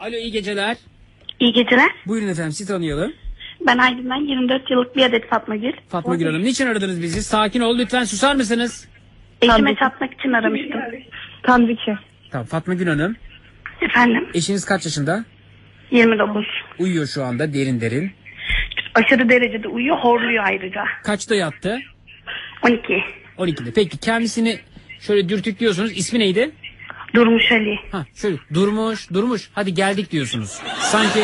Alo iyi geceler. İyi geceler. Buyurun efendim sizi tanıyalım. Ben Aydın'dan 24 yıllık bir adet Fatma Gül. Fatma Gül Hanım niçin aradınız bizi? Sakin ol lütfen susar mısınız? Eşime çatmak için aramıştım. Tanrıçı. Tamam Fatma Gül Hanım. Efendim Eşiniz kaç yaşında? 29. Uyuyor şu anda derin derin. Aşırı derecede uyuyor horluyor ayrıca. Kaçta yattı? 12. 12'de. Peki kendisini şöyle dürtüklüyorsunuz. İsmi neydi? Durmuş Ali. Ha şöyle durmuş durmuş hadi geldik diyorsunuz. Sanki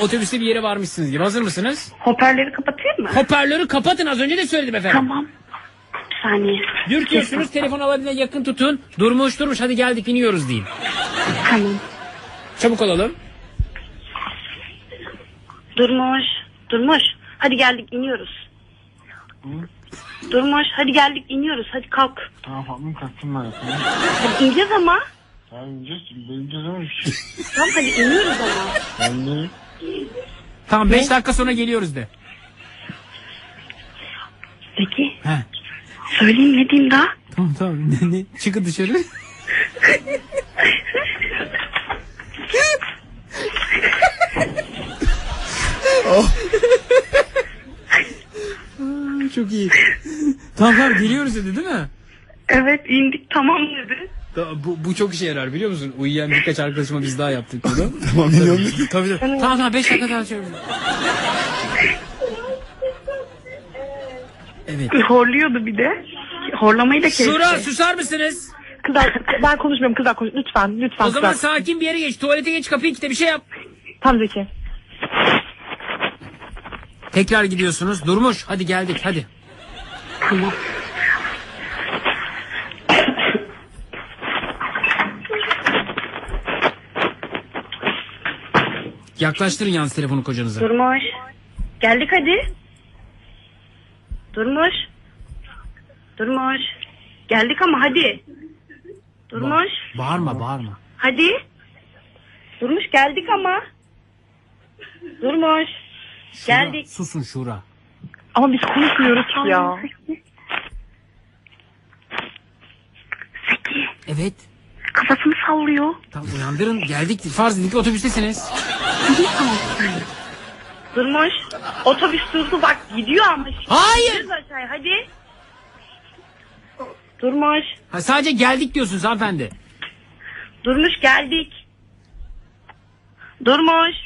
otobüste bir yere varmışsınız gibi. Hazır mısınız? Hoparlörü kapatayım mı? Hoparlörü kapatın az önce de söyledim efendim. Tamam. Bir saniye. Dürtüyorsunuz telefon alabildiğine yakın tutun. Durmuş durmuş hadi geldik iniyoruz deyin. Tamam. Çabuk olalım. Durmuş. Durmuş. Hadi geldik iniyoruz. Durmuş. Hadi geldik iniyoruz. Hadi kalk. Tamam Fatma kalktım ben yapayım. Hadi ineceğiz ama. Tamam ineceğiz. Ineceğiz ama. Tamam hadi iniyoruz ama. Ben de Tamam 5 dakika sonra geliyoruz de. Peki. He. Söyleyeyim ne diyeyim daha? Tamam tamam ne, ne? çıkın dışarı. Çok iyi. Tamam tamam geliyoruz dedi değil mi? Evet indik tamam dedi. Da- Bu, bu çok işe yarar biliyor musun? Uyuyan birkaç arkadaşıma biz daha yaptık bunu. Tamam iniyorum. tabii tabii. Tamam tamam 5 dakika daha çevir. Evet. Horluyordu bir de. Horlamayı da kesti. Şura susar mısınız? Kızlar ben konuşmuyorum kızlar konuş. Lütfen lütfen O zaman kızlar. sakin bir yere geç. Tuvalete geç kapıyı kilitle bir şey yap. Tam zeki. Tekrar gidiyorsunuz. Durmuş. Hadi geldik hadi. Tamam. Yaklaştırın yalnız telefonu kocanıza. Durmuş. Geldik hadi. Durmuş. Durmuş. Geldik ama hadi. Durmuş. Bağırma bağırma. Hadi. Durmuş geldik ama. Durmuş. Şura, Geldik. Susun Şura. Ama biz konuşmuyoruz ki ya. Zeki. Evet. Kafasını sallıyor. Tamam uyandırın. Geldik. Farz edin ki otobüstesiniz. Durmuş. Otobüs durdu bak gidiyor ama. şimdi. Hayır. Gideriz aşağıya hadi. Durmuş. Ha, sadece geldik diyorsunuz hanımefendi. Durmuş geldik. Durmuş.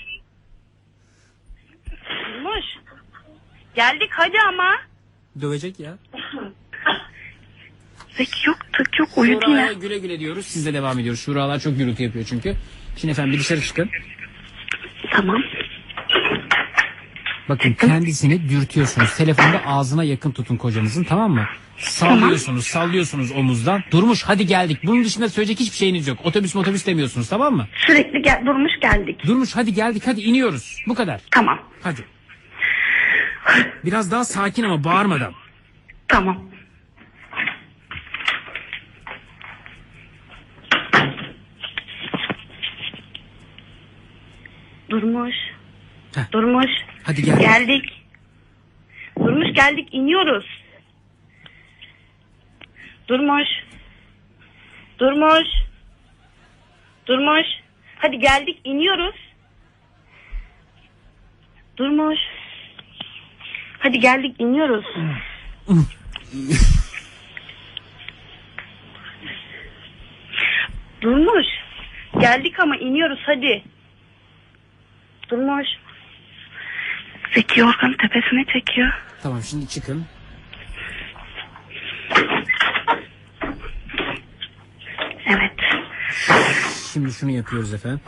Geldik hadi ama. Dövecek ya. Zeki yok tık yok uyudu Şura'ya yine. güle güle diyoruz. Sizle devam ediyoruz. Şuralar çok gürültü yapıyor çünkü. Şimdi efendim bir dışarı çıkın. Tamam. Bakın kendisini dürtüyorsunuz. Telefonda ağzına yakın tutun kocanızın tamam mı? Sallıyorsunuz, sallıyorsunuz omuzdan. Durmuş hadi geldik. Bunun dışında söyleyecek hiçbir şeyiniz yok. Otobüs otobüs demiyorsunuz tamam mı? Sürekli gel, durmuş geldik. Durmuş hadi geldik hadi iniyoruz. Bu kadar. Tamam. Hadi. Biraz daha sakin ama bağırmadan. Tamam. Durmuş. Heh. Durmuş. Hadi gel. Geldik. Durmuş geldik iniyoruz. Durmuş. Durmuş. Durmuş. Hadi geldik iniyoruz. Durmuş. Hadi geldik iniyoruz. Durmuş. Geldik ama iniyoruz hadi. Durmuş. Zeki yorganı tepesine çekiyor. Tamam şimdi çıkın. Evet. Şimdi şunu yapıyoruz efendim.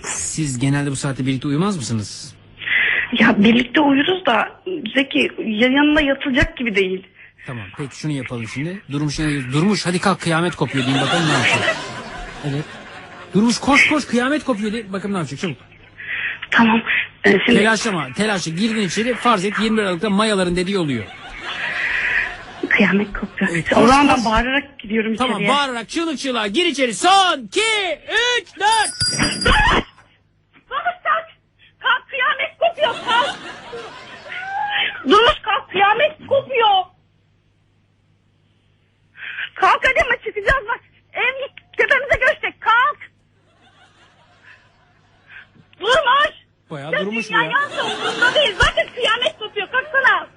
Siz genelde bu saatte birlikte uyumaz mısınız? Ya birlikte uyuruz da Zeki ya- yanında yatılacak gibi değil. Tamam peki şunu yapalım şimdi. Durmuş Durmuş hadi kalk kıyamet kopuyor deyin bakalım ne yapacak. Evet. Durmuş koş koş kıyamet kopuyor bakalım ne yapacak çabuk. Tamam. Ee, şimdi Telaşlama telaşla girdin içeri farz et 21 Aralık'ta mayaların dediği oluyor. kıyamet kopuyor. Evet, o zaman ben bağırarak gidiyorum Tamam içeriye. bağırarak çığlık çığlığa gir içeri son 2 3 4 Kalk kalk. Kalk kıyamet kopuyor kalk. Durmuş kalk kıyamet kopuyor. Kalk hadi ama çıkacağız bak. Ev tepemize göçecek kalk. Bayağı Ya durmuş bu ya. umurumda değil. Zaten kıyamet kopuyor. Kalksana.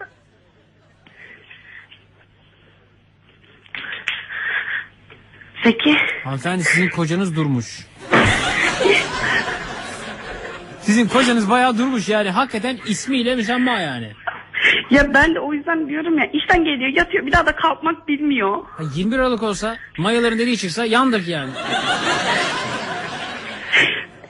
Zeki. Hanımefendi sizin kocanız durmuş. Sizin kocanız bayağı durmuş yani. Hakikaten ismiyle müsemma yani. Ya ben de o yüzden diyorum ya işten geliyor yatıyor bir daha da kalkmak bilmiyor. Ha, 21 Aralık olsa mayaların dediği çıksa yandık yani.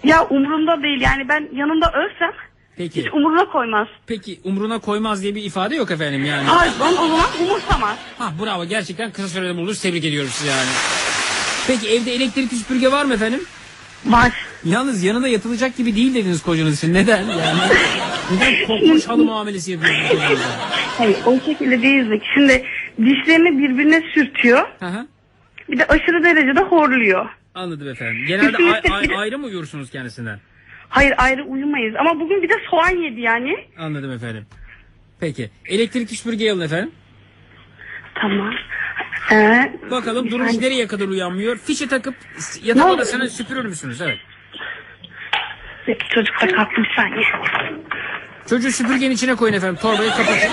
Ya umurumda değil yani ben yanında ölsem Peki. hiç umuruna koymaz. Peki umruna koymaz diye bir ifade yok efendim yani. Pardon o zaman umursamaz. Ha bravo gerçekten kısa sürede bulunur tebrik ediyoruz sizi yani. Peki evde elektrikli süpürge var mı efendim? Var. Yalnız yanında yatılacak gibi değil dediniz kocanız için. Neden? Yani neden kokmuş halı muamelesi yapıyorsunuz? Hayır o şekilde değil Zeki. Şimdi dişlerini birbirine sürtüyor. Hı hı. Bir de aşırı derecede horluyor. Anladım efendim. Genelde ay- ay- ayrı mı uyursunuz kendisinden? Hayır ayrı uyumayız ama bugün bir de soğan yedi yani. Anladım efendim. Peki. Elektrikli süpürge alın efendim. Tamam. Ee, Bakalım Durmuş Yani- nereye kadar uyanmıyor. Fişe takıp yatak odasını süpürür müsünüz? Evet. çocuk da kalktı bir saniye. Çocuğu süpürgenin içine koyun efendim. Torbayı kapatın.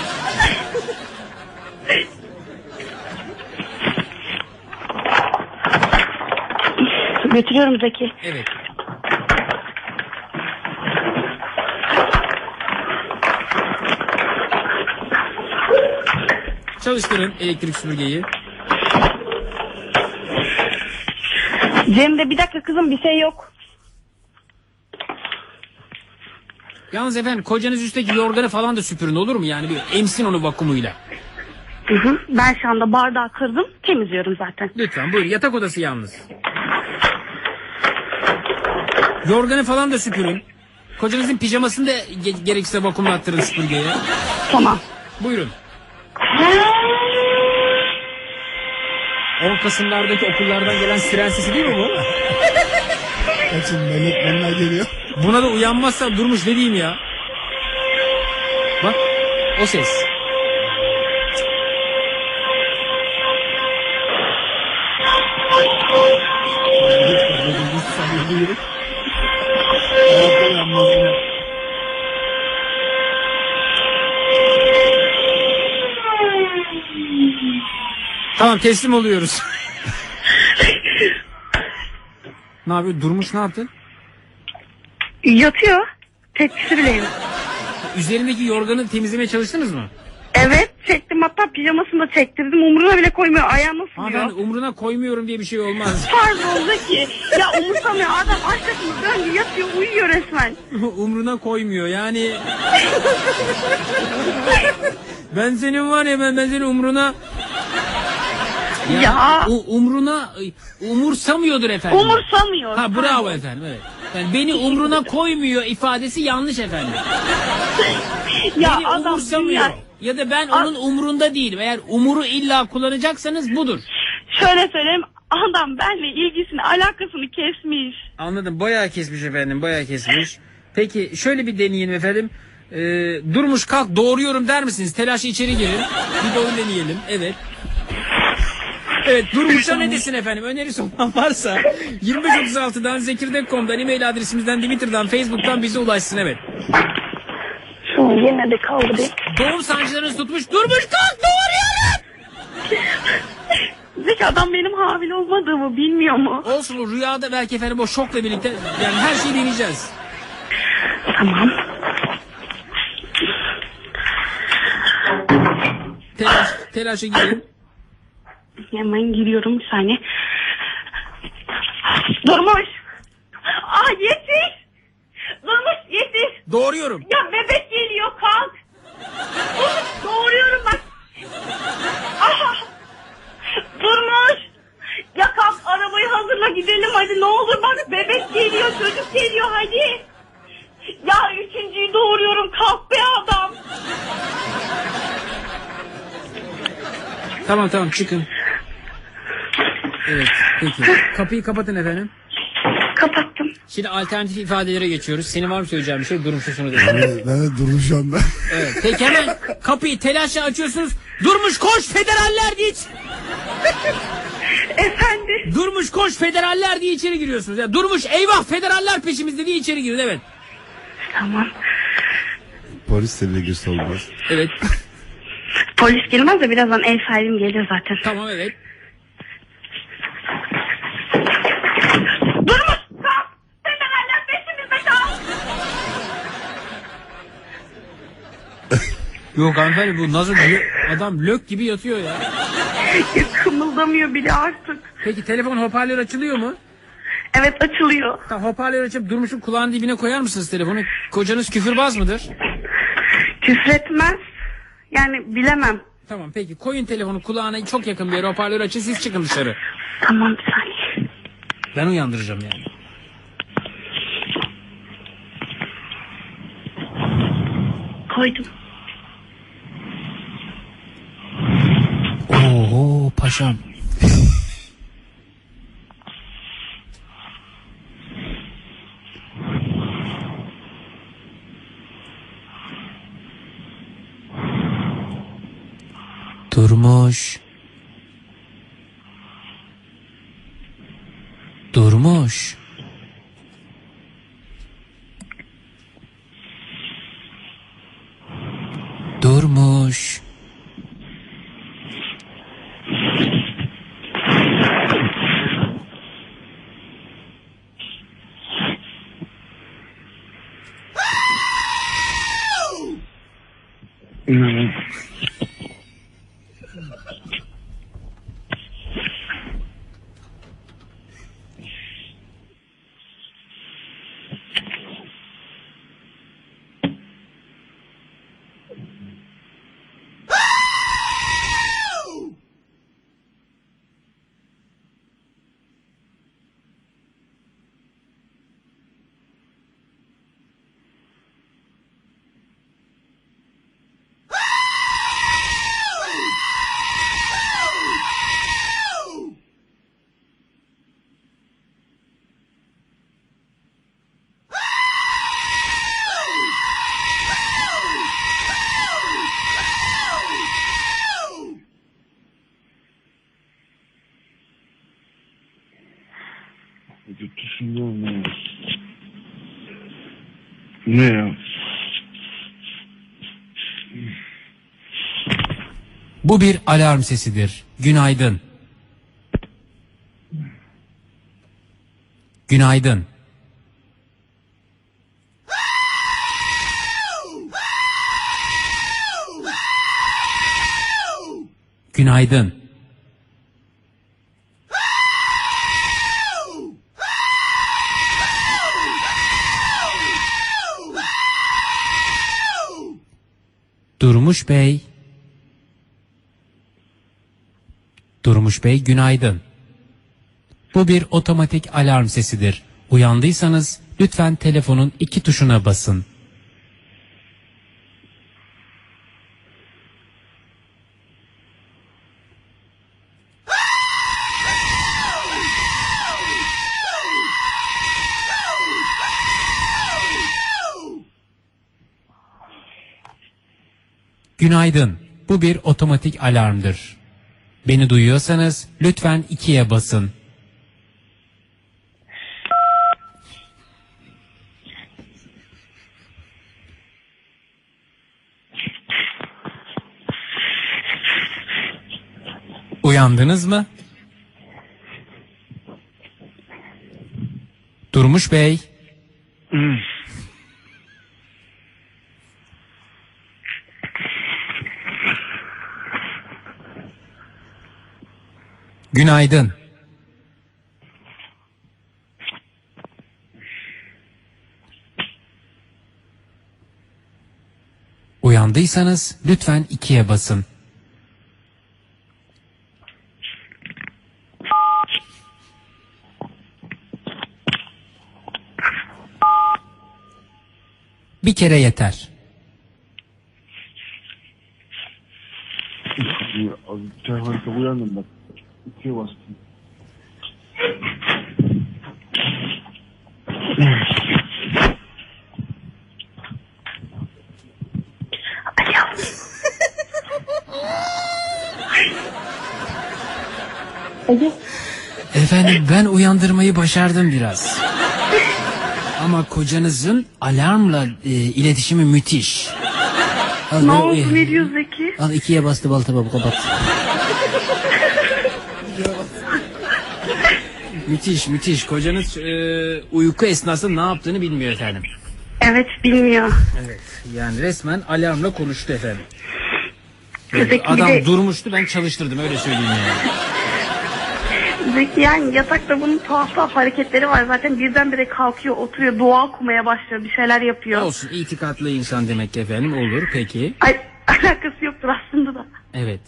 Götürüyorum Zeki. Evet. Çalıştırın elektrik süpürgeyi. Cemre bir dakika kızım bir şey yok. Yalnız efendim kocanız üstteki yorganı falan da süpürün olur mu? Yani bir emsin onu vakumuyla. Hı hı. Ben şu anda bardağı kırdım temizliyorum zaten. Lütfen buyurun yatak odası yalnız. Yorganı falan da süpürün. Kocanızın pijamasını da ge- gerekirse vakumlattırın süpürgeye. Tamam. Buyurun. 10 Kasım'lardaki okullardan gelen siren sesi değil mi bu? Kaçın melekmenler geliyor. Buna da uyanmazsa durmuş ne diyeyim ya. Bak o ses. Hayatta uyanmaz Tamam teslim oluyoruz. ne yapıyor? Durmuş ne yaptın? Yatıyor. Tepkisi bile yok. Üzerindeki yorganı temizlemeye çalıştınız mı? Evet çektim hatta pijamasını da çektirdim. Umuruna bile koymuyor. Ayağına Hanımefendi sürüyor. umruna koymuyorum diye bir şey olmaz. Pardon Zeki. Ya umursamıyor adam arkasını döndü yatıyor uyuyor resmen. umruna koymuyor yani. ben senin var ya ben, ben senin umruna Ya. u- umruna umursamıyordur efendim. Umursamıyor. Ha bravo efendim evet. Yani beni umruna koymuyor ifadesi yanlış efendim. Ya Beni adam umursamıyor. dünya- Ya da ben onun umrunda değilim. Eğer umuru illa kullanacaksanız budur. Şöyle söyleyeyim adam benimle ilgisini alakasını kesmiş. Anladım. Bayağı kesmiş efendim. Bayağı kesmiş. Peki şöyle bir deneyelim efendim. Ee, durmuş kalk doğruyorum der misiniz? Telaşı içeri girin. Bir doğru deneyelim. Evet. Evet Durmuş'a ne desin efendim? Önerisi olan varsa 2536'dan Zekirdek.com'dan e-mail adresimizden Twitter'dan Facebook'tan bize ulaşsın evet. Şunu yine de kaldı bir. Doğum sancılarınız tutmuş. Durmuş kalk doğruyorum. Zeki adam benim hamile olmadığımı bilmiyor mu? Olsun o rüyada belki efendim o şokla birlikte yani her şeyi deneyeceğiz. Tamam. Telaş, telaşa girin. Hemen giriyorum bir saniye. Durmuş. Ah yetiş. Durmuş yetiş. Doğruyorum. Ya bebek geliyor kalk. Durmuş doğuruyorum bak. Aha. Durmuş. Ya kalk arabayı hazırla gidelim hadi ne olur bak bebek geliyor çocuk geliyor hadi. Ya üçüncüyü doğuruyorum kalk be adam. Tamam tamam çıkın. Evet peki. Kapıyı kapatın efendim. Kapattım. Şimdi alternatif ifadelere geçiyoruz. Senin var mı söyleyeceğin bir şey? Durum şunu dedi. Evet, ben de durdum şu anda. Evet. Peki hemen kapıyı telaşla açıyorsunuz. Durmuş koş federaller diye iç- Efendi. Durmuş koş federaller diye içeri giriyorsunuz. Ya durmuş eyvah federaller peşimizde diye içeri girin evet. Tamam. Polis de girse olmaz. Evet. Polis gelmez de birazdan ev sahibim gelir zaten. Tamam evet. Durmuş kalk. Sen de hala peşimizde kal. Yok hanımefendi bu nasıl lö- adam lök gibi yatıyor ya. Ya, kımıldamıyor bile artık. Peki telefon hoparlör açılıyor mu? Evet açılıyor. Tamam hoparlör açıp durmuşun kulağın dibine koyar mısınız telefonu? Kocanız küfürbaz mıdır? Küfretmez. Yani bilemem. Tamam peki koyun telefonu kulağına çok yakın bir yere hoparlör açın siz çıkın dışarı. Tamam bir saniye. Ben uyandıracağım yani. Koydum. Paşam. Durmuş. Durmuş. Durmuş. Düşünüyorum ya. Ne ya? Bu bir alarm sesidir. Günaydın. Günaydın. Günaydın. Durmuş Bey. Durmuş Bey günaydın. Bu bir otomatik alarm sesidir. Uyandıysanız lütfen telefonun iki tuşuna basın. Günaydın. Bu bir otomatik alarmdır. Beni duyuyorsanız lütfen ikiye basın. Uyandınız mı? Durmuş Bey. Günaydın. Uyandıysanız lütfen ikiye basın. Bir kere yeter. Çaymanlıkta uyandım bak. İkiye bastım. Alo. Efendim ben uyandırmayı başardım biraz. Ama kocanızın alarmla e, iletişimi müthiş. Al, Ne oldu ne diyor Zeki? Al ikiye bastı balta baba kapat. Müthiş müthiş. Kocanız e, uyku esnasında ne yaptığını bilmiyor efendim. Evet bilmiyor. Evet. Yani resmen alarmla konuştu efendim. Zeki Adam de- durmuştu ben çalıştırdım öyle söyleyeyim yani. Zeki yani yatakta bunun tuhaf tuhaf hareketleri var. Zaten birdenbire kalkıyor, oturuyor, dua okumaya başlıyor, bir şeyler yapıyor. Olsun itikatlı insan demek ki efendim olur peki. Ay alakası yoktur aslında da. Evet.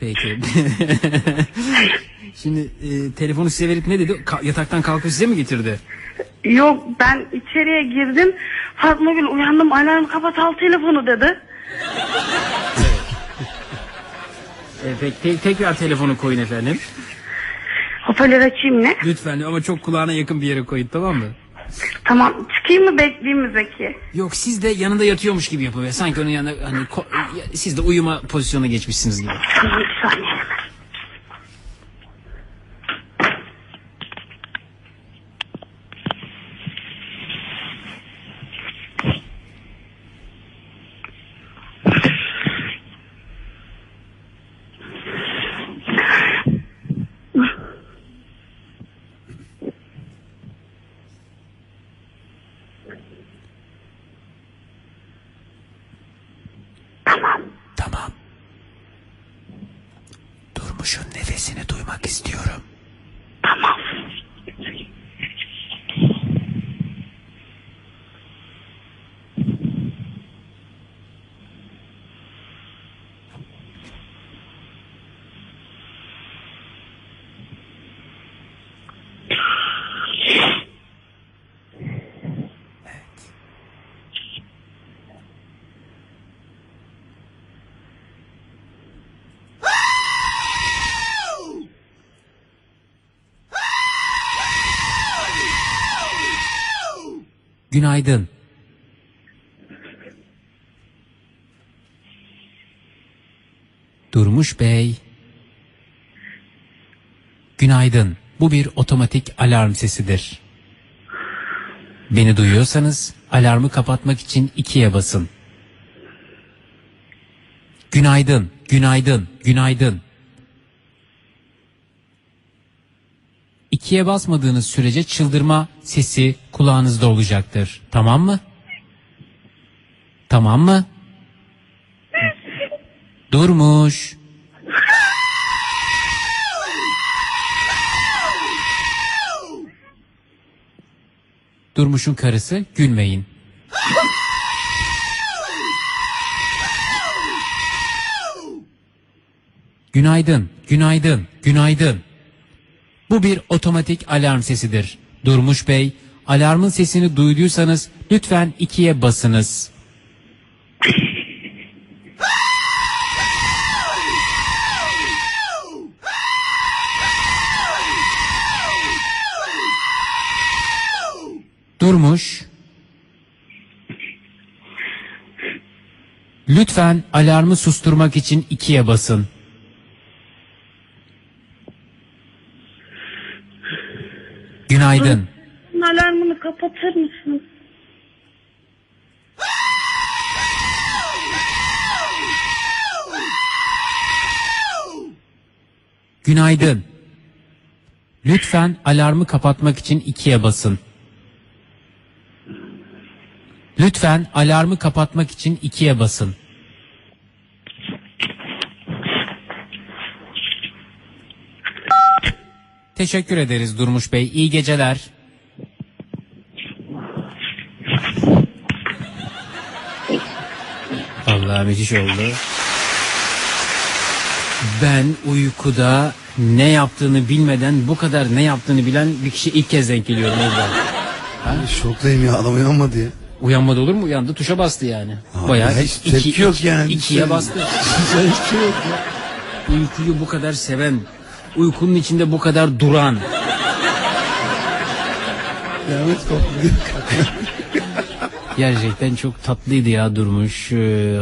Peki. Şimdi e, telefonu size verip ne dedi? Ka- yataktan kalkıp size mi getirdi? Yok ben içeriye girdim. Fatma Gül uyandım alarm kapat al telefonu dedi. E, peki te- tekrar telefonu koyun efendim. Hoparlör açayım ne? Lütfen ama çok kulağına yakın bir yere koyun tamam mı? Tamam çıkayım mı bekleyeyim mi Zeki? Yok siz de yanında yatıyormuş gibi yapıyor. Sanki onun yanında hani ko- siz de uyuma pozisyonuna geçmişsiniz gibi. Tamam bir saniye hemen. Tamam. Durmuş'un nefesini duymak istiyorum. Tamam. Günaydın. Durmuş Bey. Günaydın. Bu bir otomatik alarm sesidir. Beni duyuyorsanız alarmı kapatmak için ikiye basın. Günaydın, günaydın, günaydın. İkiye basmadığınız sürece çıldırma sesi kulağınızda olacaktır. Tamam mı? Tamam mı? Durmuş. Durmuş'un karısı gülmeyin. Günaydın, günaydın, günaydın. Bu bir otomatik alarm sesidir. Durmuş Bey, alarmın sesini duyduysanız lütfen ikiye basınız. Durmuş. Lütfen alarmı susturmak için ikiye basın. Günaydın. Alarmını kapatır mısın? Günaydın. Lütfen alarmı kapatmak için ikiye basın. Lütfen alarmı kapatmak için ikiye basın. Teşekkür ederiz Durmuş Bey. İyi geceler. Allah müthiş oldu. Ben uykuda ne yaptığını bilmeden bu kadar ne yaptığını bilen bir kişi ilk kez denk geliyorum orada. Şoktayım ya adam uyanmadı ya. Uyanmadı olur mu? Uyandı tuşa bastı yani. Abi, Bayağı hiç tepki yok yani. ikiye Hiç- bastı. Hiçbir şey yok ya. Uykuyu bu kadar seven, uykunun içinde bu kadar duran. Gerçekten çok tatlıydı ya durmuş. Ee,